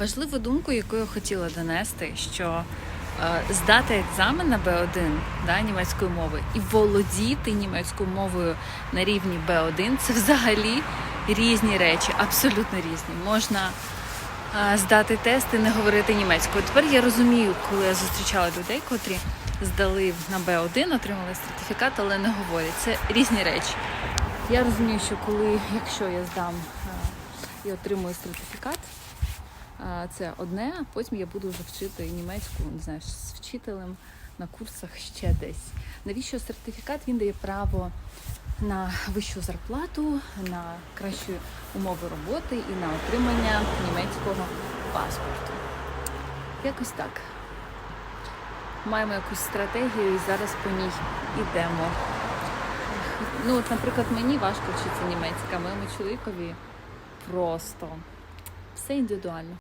Важливу думку, яку я хотіла донести, що е, здати екзамен на B1 да, німецької мови і володіти німецькою мовою на рівні B1 це взагалі різні речі, абсолютно різні. Можна е, здати тест і не говорити німецькою. Тепер я розумію, коли я зустрічала людей, котрі здали на B1, отримали сертифікат, але не говорять. Це різні речі. Я розумію, що коли, якщо я здам е, і отримую сертифікат, Це одне, потім я буду вже вчити німецьку, не знаю, з вчителем на курсах ще десь. Навіщо сертифікат? Він дає право на вищу зарплату, на кращі умови роботи і на отримання німецького паспорту. Якось так. Маємо якусь стратегію і зараз по ній йдемо. Ну, от, наприклад, мені важко вчитися німецька, моєму чоловікові просто все індивідуально.